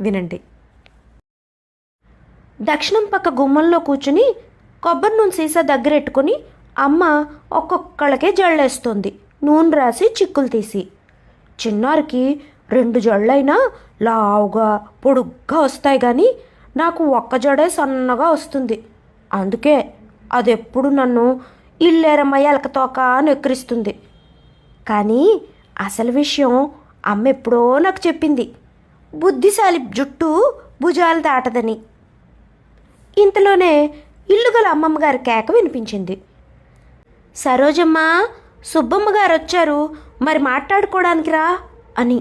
వినండి. దక్షిణం పక్క గుమ్మంలో కూర్చుని కొబ్బరి నూనె సీసా దగ్గరెట్టుకుని అమ్మ ఒక్కొక్కళ్ళకే జళ్ళేస్తుంది నూనె రాసి చిక్కులు తీసి. చిన్నారికి రెండు జళ్ళైనా లావుగా పొడుగ్గా వస్తాయి కానీ నాకు ఒక్క జడే సన్నగా వస్తుంది. అందుకే అదెప్పుడు నన్ను ఇల్లేరమ్మ ఎలకతోక అని ఎక్కిరిస్తుంది కానీ అసలు విషయం అమ్మ ఎప్పుడో నాకు చెప్పింది. బుద్ధిశాలి జుట్టు భుజాలు దాటదని. ఇంతలోనే ఇల్లు గల అమ్మమ్మ గారి కేక వినిపించింది. సరోజమ్మ సుబ్బమ్మ గారు వచ్చారు మరి మాట్లాడుకోవడానికి రా అని.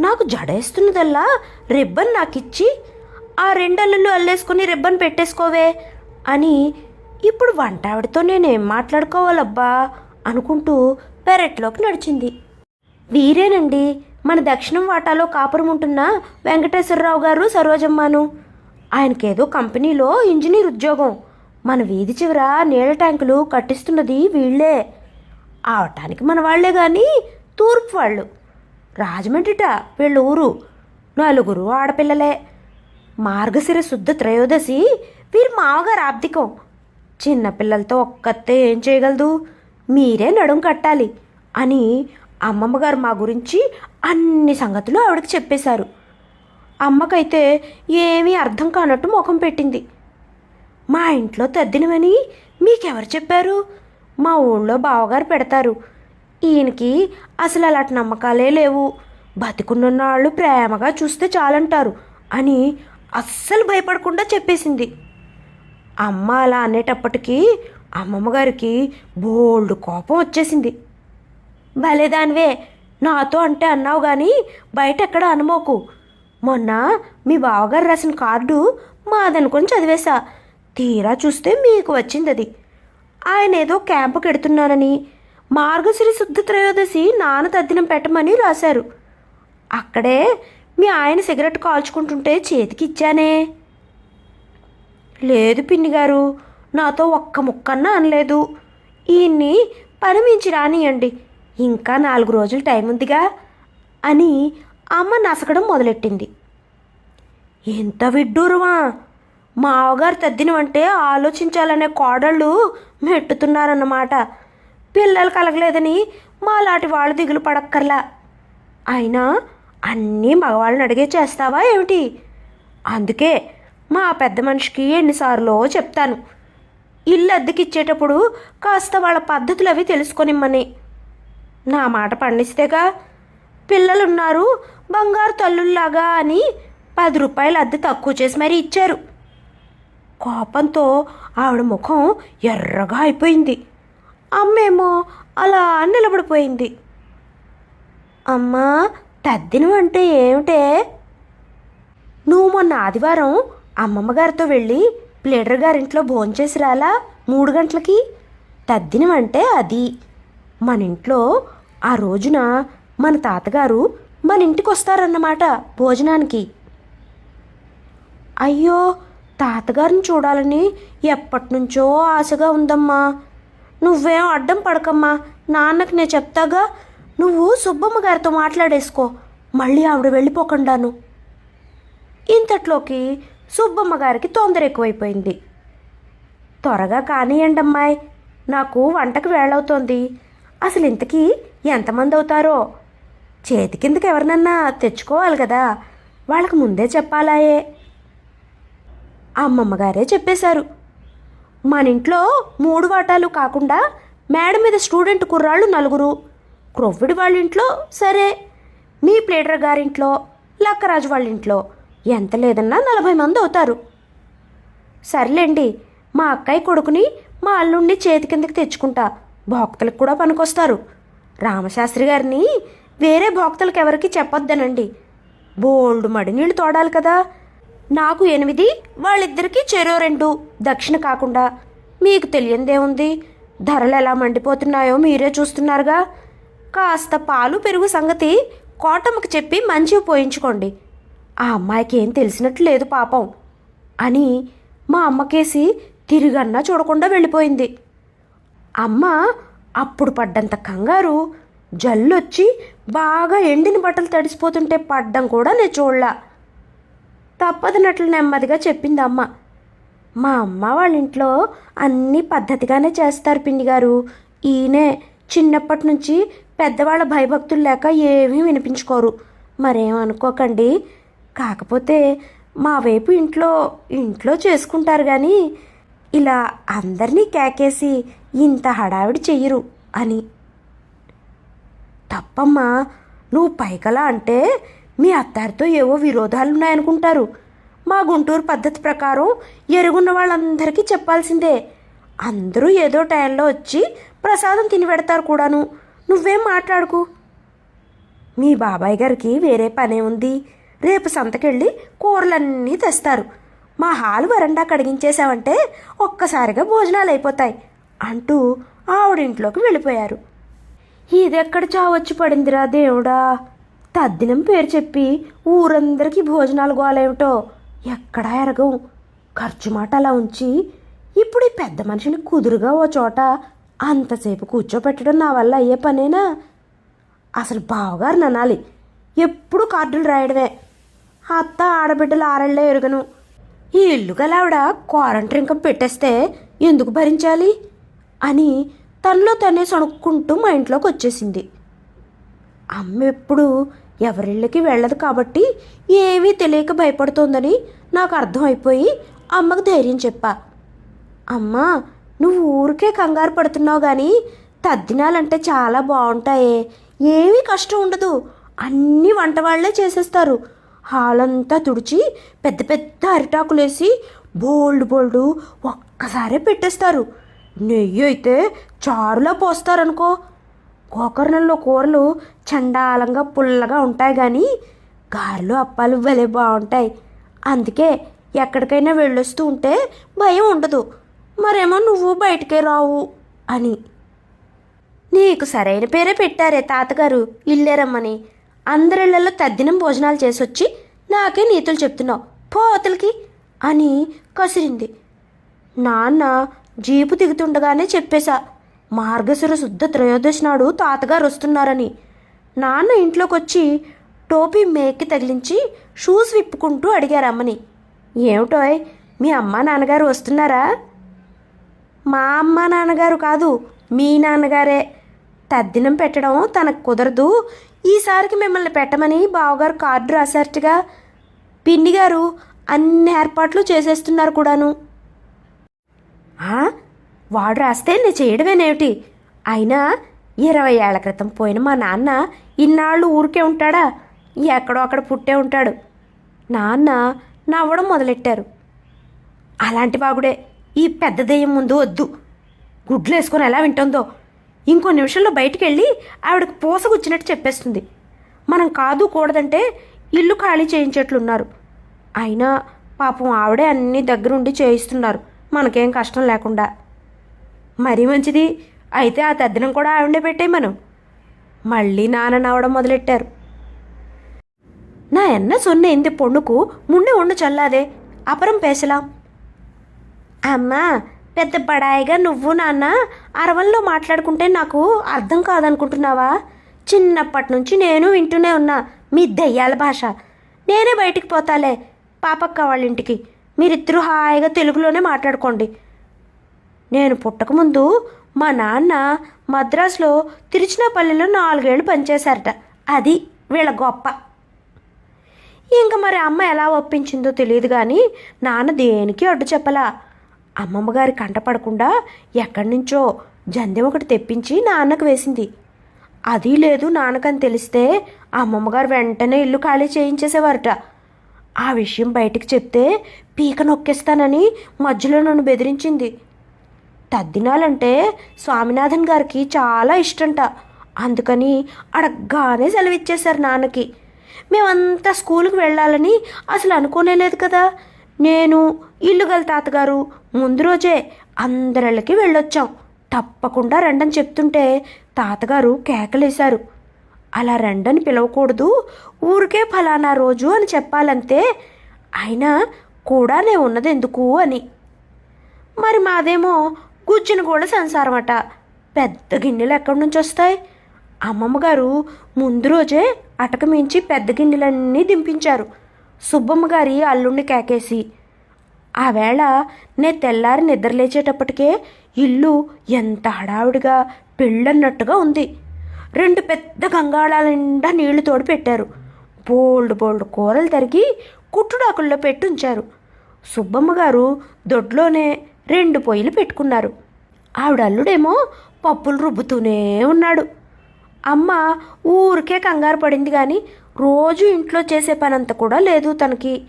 నాకు జడేస్తున్నదల్లా రిబ్బన్ నాకిచ్చి ఆ రెండల్లు అల్లేసుకుని రిబ్బన్ పెట్టేసుకోవే అని ఇప్పుడు వంట ఆవిడతో నేనేం మాట్లాడుకోవాలబ్బా అనుకుంటూ పెరట్లోకి నడిచింది. వీరేనండి మన దక్షిణం వాటాలో కాపురం ఉంటున్న వెంకటేశ్వరరావు గారు సరోజమ్మను ఆయనకేదో కంపెనీలో ఇంజనీర్ ఉద్యోగం. మన వీధి చివర నీళ్ళ ట్యాంకులు కట్టిస్తున్నది వీళ్ళే. ఆవటానికి మన వాళ్ళే కానీ తూర్పు వాళ్ళు. రాజమండ్రిట వీళ్ళ ఊరు. నలుగురు ఆడపిల్లలే. మార్గశిర శుద్ధ త్రయోదశి వీరి మామగారు ఆబ్దికం చిన్నపిల్లలతో ఒక్కతే ఏం చేయగలదు? మీరే నడుం కట్టాలి అని అమ్మమ్మగారు మా గురించి అన్ని సంగతులు ఆవిడకి చెప్పేశారు. అమ్మకైతే ఏమీ అర్థం కానట్టు ముఖం పెట్టింది. మా ఇంట్లో తద్దినమని మీకెవరు చెప్పారు? మా ఊళ్ళో బావగారు పెడతారు. ఈయనకి అసలు అలాంటి నమ్మకాలే లేవు. బతికున్న వాళ్ళు ప్రేమగా చూస్తే చాలంటారు అని అస్సలు భయపడకుండా చెప్పేసింది. అమ్మ అలా అనేటప్పటికీ అమ్మమ్మ గారికి బోల్డ్ కోపం వచ్చేసింది. భలేదానివే నాతో అంటే అన్నావు కానీ బయట ఎక్కడ అనుమోకు. మొన్న మీ బావగారు రాసిన కార్డు మాదనుకొని చదివేశా. తీరా చూస్తే మీకు వచ్చింది అది ఆయన ఏదో క్యాంపుకి ఎడుతున్నానని మార్గశ్రీ శుద్ధ త్రయోదశి నాన్న తద్దినం పెట్టమని రాశారు. అక్కడే మీ ఆయన సిగరెట్ కాల్చుకుంటుంటే చేతికి ఇచ్చానే లేదు పిన్ని గారు నాతో ఒక్క ముక్కన్నా అనలేదు. ఈయన్ని పని మించి రానియండి. ఇంకా నాలుగు రోజులు టైం ఉందిగా అని అమ్మ నసకడం మొదలెట్టింది. ఎంత విడ్డూరమా! మావగారు తద్దినవంటే ఆలోచించాలనే కోడళ్ళు మెట్టుతున్నారన్నమాట. పిల్లలు కలగలేదని మాలాంటి వాళ్ళు దిగులు పడక్కర్లా. అయినా అన్నీ మగవాళ్ళని అడిగే చేస్తావా ఏమిటి? అందుకే మా పెద్ద మనిషికి ఎన్నిసార్లు చెప్తాను. ఇల్లు అద్దెకిచ్చేటప్పుడు కాస్త వాళ్ళ పద్ధతులు అవి తెలుసుకొనిమ్మని. నా మాట పండిస్తేగా? పిల్లలున్నారు బంగారు తల్లుల్లాగా అని పది రూపాయలు అద్దె తక్కువ చేసి మరీ ఇచ్చారు. కోపంతో ఆవిడ ముఖం ఎర్రగా అయిపోయింది. అమ్మేమో అలా నిలబడిపోయింది. అమ్మా తద్దినం అంటే ఏమిటే? నువ్వు మొన్న ఆదివారం అమ్మమ్మ గారితో వెళ్ళి ప్లేడర్ గారింట్లో భోంచేసి రాలా మూడు గంటలకి? తద్దినం అంటే అది. మన ఇంట్లో ఆ రోజున మన తాతగారు మన ఇంటికి వస్తారన్నమాట భోజనానికి. అయ్యో తాతగారిని చూడాలని ఎప్పటినుంచో ఆశగా ఉందమ్మా. నువ్వేం అడ్డం పడకమ్మా. నాన్నకి నేను చెప్తాగా నువ్వు సుబ్బమ్మ గారితో మాట్లాడేసుకో. మళ్ళీ ఆవిడ వెళ్ళిపోకుండాను. ఇంతట్లోకి సుబ్బమ్మ గారికి తొందర ఎక్కువైపోయింది. త్వరగా కానియండి అమ్మాయి నాకు వంటకు వేళవుతోంది అసలు ఇంతకీ ఎంతమంది అవుతారో? చేతి కిందకి ఎవరినన్నా తెచ్చుకోవాలి కదా. వాళ్ళకి ముందే చెప్పాలాయే. అమ్మమ్మ గారే చెప్పేశారు. మన ఇంట్లో మూడు వాటాలు కాకుండా మేడ మీద స్టూడెంట్ కుర్రాళ్ళు నలుగురు. క్రొవ్విడి వాళ్ళ ఇంట్లో సరే. మీ ప్లేడర్ గారింట్లో లక్కరాజు వాళ్ళ ఇంట్లో ఎంత లేదన్నా నలభై మంది అవుతారు. సర్లేండి మా అక్కయ్య కొడుకుని మా అల్లుండి చేతి కిందకి తెచ్చుకుంటా. భోక్తలకు కూడా పనికొస్తారు. రామశాస్త్రి గారిని వేరే భోక్తలకు ఎవరికి చెప్పొద్దనండి. బోల్డ్ మడి నీళ్ళు తోడాలి కదా. నాకు ఎనిమిది వాళ్ళిద్దరికీ చెరో రెండు దక్షిణ కాకుండా. మీకు తెలియందేముంది ధరలు ఎలా మండిపోతున్నాయో మీరే చూస్తున్నారుగా. కాస్త పాలు పెరుగు సంగతి కోటమ్మకు చెప్పి మంచివి పోయించుకోండి. ఆ అమ్మాయికి ఏం తెలిసినట్లు లేదు పాపం అని మా అమ్మకేసి తిరిగన్నా చూడకుండా వెళ్ళిపోయింది. అమ్మ అప్పుడు పడ్డంత కంగారు. జల్లొచ్చి బాగా ఎండిన బట్టలు తడిసిపోతుంటే పడ్డం కూడా నేను చూడలా. తప్పదనట్లు నెమ్మదిగా చెప్పింది అమ్మ. మా అమ్మ వాళ్ళ ఇంట్లో అన్నీ పద్ధతిగానే చేస్తారు పిండి గారు ఈయనే చిన్నప్పటి నుంచి పెద్దవాళ్ళ భయభక్తులు లేక ఏమీ వినిపించుకోరు. మరేమనుకోకండి. కాకపోతే మా వైపు ఇంట్లో ఇంట్లో చేసుకుంటారు కానీ ఇలా అందరినీ కేకేసి ఇంత హడావిడి చెయ్యరు అని. తప్పమ్మా నువ్వు పైకలా అంటే మీ అత్తారితో ఏవో విరోధాలు ఉన్నాయనుకుంటారు మా గుంటూరు పద్ధతి ప్రకారం ఎరుగున్న వాళ్ళందరికీ చెప్పాల్సిందే. అందరూ ఏదో టైంలో వచ్చి ప్రసాదం తిని పెడతారు కూడాను. నువ్వేం మాట్లాడుకు? మీ బాబాయ్ గారికి వేరే పనే ఉంది. రేపు సంతకెళ్ళి కూరలన్నీ తెస్తారు. మా హాలు వరండా కడిగించేశావంటే ఒక్కసారిగా భోజనాలు అయిపోతాయి అంటూ ఆవిడింట్లోకి వెళ్ళిపోయారు. ఇదెక్కడ చావచ్చు పడిందిరా దేవుడా? తద్దినం పేరు చెప్పి ఊరందరికీ భోజనాలు గోలేమిటో ఎక్కడా ఎరగం? ఖర్చు మాట అలా ఉంచి ఇప్పుడు ఈ పెద్ద మనిషిని కుదురుగా ఓ చోట అంతసేపు కూర్చోపెట్టడం నా వల్ల అయ్యే పనేనా? అసలు బావగారు ననాలి ఎప్పుడు కార్డులు రాయడమే. అత్త ఆడబిడ్డలు ఆరళ్ళే ఎరుగను. ఈ ఇల్లు గలావిడ క్వారంటైన్ పెట్టేస్తే ఎందుకు భరించాలి? అని తనలో తనే సణుక్కుంటూ మా ఇంట్లోకి వచ్చేసింది అమ్మ ఎప్పుడు ఎవరిళ్ళకి వెళ్ళదు కాబట్టి ఏమీ తెలియక భయపడుతోందని నాకు అర్థమైపోయి అమ్మకు ధైర్యం చెప్పా. అమ్మ నువ్వు ఊరికే కంగారు పడుతున్నావు కానీ తద్దినాలంటే చాలా బాగుంటాయే. ఏమీ కష్టం ఉండదు. అన్నీ వంట వాళ్ళే చేసేస్తారు. హాలంతా తుడిచి పెద్ద పెద్ద అరిటాకులేసి బోల్డ్ బోల్డ్ ఒక్కసారే పెట్టేస్తారు. నెయ్యి అయితే చారులా పోస్తారనుకో. గోకర్ణంలో కూరలు చండాలంగా పుల్లగా ఉంటాయి కానీ గారెలు అప్పాలు భలే బాగుంటాయి అందుకే ఎక్కడికైనా వెళ్ళొస్తూ ఉంటే భయం ఉండదు. మరేమో నువ్వు బయటకే రావు అని. నీకు సరైన పేరే పెట్టారే తాతగారు ఇల్లేరమ్మని. అందరిళ్ళలో తద్దినం భోజనాలు చేసొచ్చి నాకే నీతులు చెప్తున్నావు. పోతలకి అని కసిరింది. నాన్న జీపు దిగుతుండగానే చెప్పేశా మార్గశిర శుద్ధ త్రయోదశి నాడు తాతగారు వస్తున్నారని. నాన్న ఇంట్లోకి వచ్చి టోపీ మేకి తగిలించి షూస్ విప్పుకుంటూ అడిగారు అమ్మని. ఏమిటోయ్ మీ అమ్మ నాన్నగారు వస్తున్నారా? మా అమ్మ నాన్నగారు కాదు మీ నాన్నగారే. తద్దినం పెట్టడం తనకు కుదరదు. ఈసారికి మిమ్మల్ని పెట్టమని బావగారు కార్డు రాశారటగా. పిన్ని గారు అన్ని ఏర్పాట్లు చేసేస్తున్నారు కూడాను. వాడు రాస్తే నేను చేయడమేనేమిటి? అయినా ఇరవై ఏళ్ళ క్రితం పోయిన మా నాన్న ఇన్నాళ్ళు ఊరికే ఉంటాడా? ఎక్కడో అక్కడ పుట్టే ఉంటాడు. నాన్న నవ్వడం మొదలెట్టారు. అలాంటి బాగుడే ఈ పెద్ద దెయ్యం ముందు వద్దు. గుడ్లు వేసుకొని ఎలా వింటుందో. ఇంకో నిమిషంలో బయటికి వెళ్ళి ఆవిడకు పోసగుచ్చినట్టు చెప్పేస్తుంది. మనం కాదు కూడదంటే ఇల్లు ఖాళీ చేయించేట్లున్నారు. అయినా పాపం ఆవిడే అన్నీ దగ్గరుండి చేయిస్తున్నారు. మనకేం కష్టం లేకుండా. మరీ మంచిది అయితే ఆ తద్దినం కూడా ఆవిడే పెట్టాయి మనం. మళ్ళీ నాన్న నవ్వడం మొదలెట్టారు. నా ఎన్న సొన్న ఇంది పొண்ணுకు ముండే ఉండు చల్లాదే అపరం పేసలాం. అమ్మా పెద్ద బడాయిగా నువ్వు నాన్న అరవల్లో మాట్లాడుకుంటే నాకు అర్థం కాదనుకుంటున్నావా? చిన్నప్పటి నుంచి నేను వింటూనే ఉన్నా మీ దెయ్యాల భాష. నేనే బయటికి పోతాలే పాపక్క వాళ్ళ ఇంటికి మీరిద్దరూ హాయిగా తెలుగులోనే మాట్లాడుకోండి. నేను పుట్టకముందు మా నాన్న మద్రాసులో తిరుచినాపల్లిలో నాలుగేళ్ళు పనిచేశారట. అది వీళ్ళ గొప్ప. ఇంక మరి అమ్మ ఎలా ఒప్పించిందో తెలియదు కానీ నాన్న దేనికి అడ్డు చెప్పలా? అమ్మమ్మ గారి కంట పడకుండా ఎక్కడి నుంచో జందెం ఒకటి తెప్పించి నాన్నకు వేసింది. అది లేదు నాన్నకని తెలిస్తే అమ్మమ్మగారు వెంటనే ఇల్లు ఖాళీ చేయించేసేవారట. ఆ విషయం బయటికి చెప్తే పీక నొక్కేస్తానని మధ్యలో నన్ను బెదిరించింది. తద్దినాలంటే స్వామినాథన్ గారికి చాలా ఇష్టంట. అందుకని అడగ్గానే సెలవిచ్చేశారు నాన్నకి. మేమంతా స్కూల్కి వెళ్ళాలని అసలు అనుకోనేలేదు కదా. నేను ఇల్లు గల తాతగారు ముందు రోజే అందరిళ్ళకి వెళ్ళొచ్చాం. తప్పకుండా రండని చెప్తుంటే తాతగారు కేకలేశారు. అలా రండని పిలవకూడదు. ఊరికే ఫలానా రోజు అని చెప్పాలంతే అయినా కూడానే ఉన్నది ఎందుకు అని. మరి మాదేమో గుజ్జును కూడా సంసారమట. పెద్ద గిన్నెలు ఎక్కడి నుంచి వస్తాయి అమ్మమ్మ గారు ముందు రోజే అటక మించి పెద్ద గిన్నెలన్నీ దింపించారు. సుబ్బమ్మ గారి అల్లుణ్ణి కేకేసి. ఆవేళ నే తెల్లారి నిద్రలేచేటప్పటికే ఇల్లు ఎంత హడావుడిగా పెళ్ళన్నట్టుగా ఉంది. రెండు పెద్ద గంగాళాల నిండా నీళ్ళు తోడు పెట్టారు బోల్డ్ బోల్డ్ కూరలు తరిగి కుట్టుడాకుల్లో పెట్టి ఉంచారు సుబ్బమ్మ గారు దొడ్లోనే రెండు పొయ్యిలు పెట్టుకున్నారు. ఆవిడ అల్లుడేమో పప్పులు రుబ్బుతూనే ఉన్నాడు. అమ్మ ఊరికే కంగారు పడింది కానీ రోజు ఇంట్లో చేసే పనంత కూడా లేదు తనకి.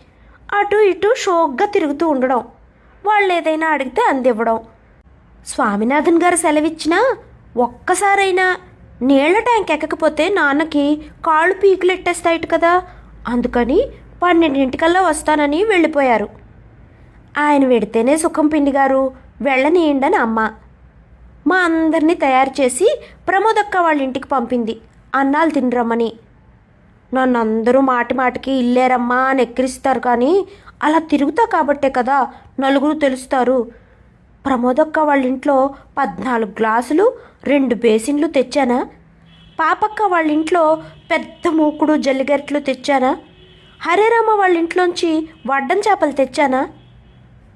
అటు ఇటు షోక్గా తిరుగుతూ ఉండడం వాళ్ళు ఏదైనా అడిగితే అందివ్వడం. స్వామినాథన్ గారు సెలవిచ్చినా ఒక్కసారైనా నీళ్ళ ట్యాంక్ ఎక్కకపోతే నాన్నకి కాళ్ళు పీకులెట్టేస్తాయిట కదా. అందుకని పన్నెండింటికల్లా వస్తానని వెళ్ళిపోయారు. ఆయన వెడితేనే సుఖం పిండి గారు వెళ్ళనీయండని అమ్మ. మా అందరినీ తయారు చేసి ప్రమోదక్క వాళ్ళ ఇంటికి పంపింది. అన్నాలు తినరమ్మని. నన్ను అందరూ మాటి మాటికి ఇల్లేరమ్మా అని ఎక్కిరిస్తారు కానీ అలా తిరుగుతా కాబట్టే కదా నలుగురు తెలుస్తారు. ప్రమోదక్క వాళ్ళ ఇంట్లో పద్నాలుగు గ్లాసులు రెండు బేసిన్లు తెచ్చానా? పాపక్క వాళ్ళ ఇంట్లో పెద్ద మూకుడు జల్లిగరిట్లు తెచ్చానా? హరేరామ వాళ్ళ ఇంట్లోంచి వడ్డం చేపలు తెచ్చానా?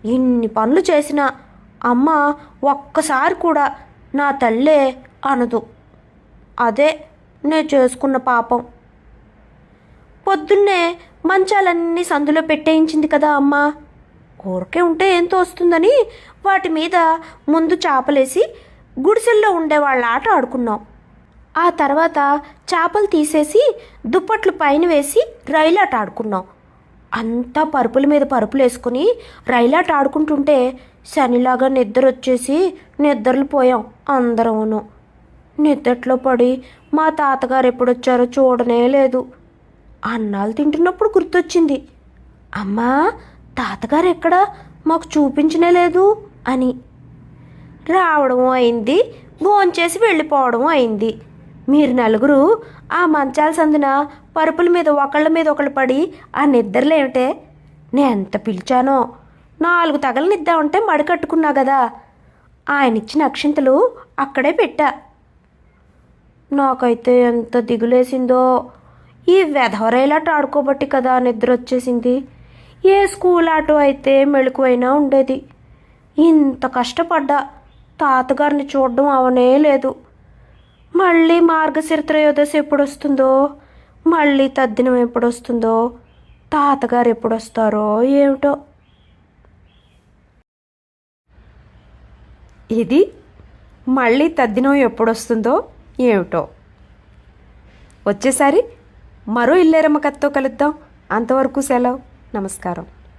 ఇన్ని పనులు చేసినా అమ్మ ఒక్కసారి కూడా నా తల్లే అనదు. అదే నేను చేసుకున్న పాపం. పొద్దున్నే మంచాలన్నీ సందులో పెట్టేయించింది కదా అమ్మ. ఊరికే ఉంటే ఏం తోస్తుందని వాటి మీద ముందు చేపలేసి గుడిసెల్లో ఉండే వాళ్ళ ఆట ఆడుకున్నాం. ఆ తర్వాత చేపలు తీసేసి దుప్పట్లు పైన వేసి రైలాట ఆడుకున్నాం. అంతా పరుపుల మీద పరుపులు వేసుకుని రైలాట ఆడుకుంటుంటే శనిలాగా నిద్ర వచ్చేసి నిద్రలు పోయాం అందరమును. నిద్రట్లో పడి మా తాతగారు ఎప్పుడొచ్చారో చూడనే లేదు. అన్నాలు తింటున్నప్పుడు గుర్తొచ్చింది. అమ్మా తాతగారు ఎక్కడా? మాకు చూపించనే లేదు అని. రావడం అయింది భోంచేసి వెళ్ళిపోవడం అయింది. మీరు నలుగురు ఆ మంచాల సందున పరుపుల మీద ఒకళ్ళ మీద ఒకళ్ళు పడి ఆ నిద్రలేమిటే? నేను ఎంత పిలిచానో. నాలుగు తగలనిద్దామంటే మడి మడికట్టుకున్నా కదా ఆయన ఇచ్చిన అక్షింతలు అక్కడే పెట్టా. నాకైతే ఎంత దిగులేసిందో. ఈ వెధవరేలాట ఆడుకోబట్టి కదా నిద్ర వచ్చేసింది ఏ స్కూల్ ఆటో అయితే మెళుకువైనా ఉండేది. ఇంత కష్టపడ్డా తాతగారిని చూడడం అవనే లేదు. మళ్ళీ మార్గశిర త్రయోదశి ఎప్పుడు వస్తుందో మళ్ళీ తద్దినం ఎప్పుడు వస్తుందో తాతగారు ఎప్పుడు వస్తారో ఏమిటో. ఇది మళ్ళీ తద్దినం ఎప్పుడొస్తుందో ఏమిటో. వచ్చేసారి మరో ఇల్లేరమ్మ కథతో కలుద్దాం. అంతవరకు సెలవు. నమస్కారం.